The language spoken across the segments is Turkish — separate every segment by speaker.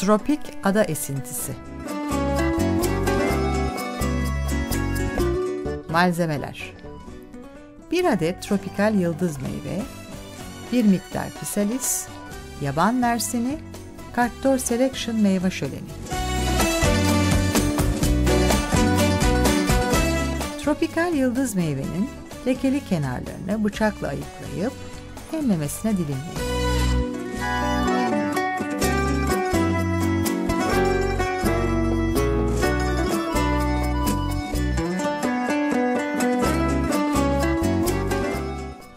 Speaker 1: Tropik ada esintisi. Malzemeler 1 adet tropikal yıldız meyve, 1 miktar pisalis, yaban mersini, Kartdor Selection meyve şöleni. Tropikal yıldız meyvenin lekeli kenarlarını bıçakla ayıklayıp enlemesine dilimleyin.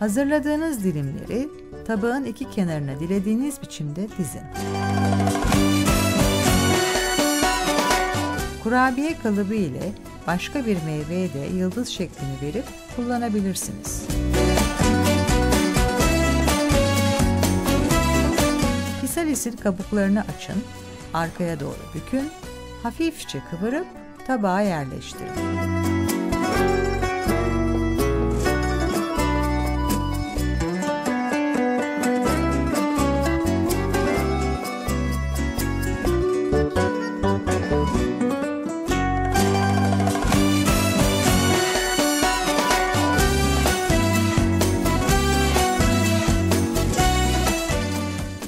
Speaker 1: Hazırladığınız dilimleri tabağın iki kenarına dilediğiniz biçimde dizin. Kurabiye kalıbı ile başka bir meyveye de yıldız şeklini verip kullanabilirsiniz. Pisalisin kabuklarını açın, arkaya doğru bükün, hafifçe kıvırıp tabağa yerleştirin.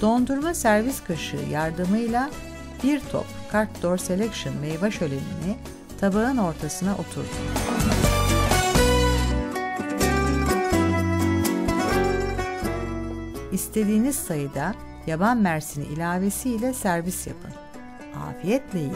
Speaker 1: dondurma servis kaşığı yardımıyla bir top Cartdor Selection meyve şölenini tabağın ortasına oturdu. İstediğiniz sayıda yaban mersini ilavesiyle servis yapın. Afiyetle yiyin.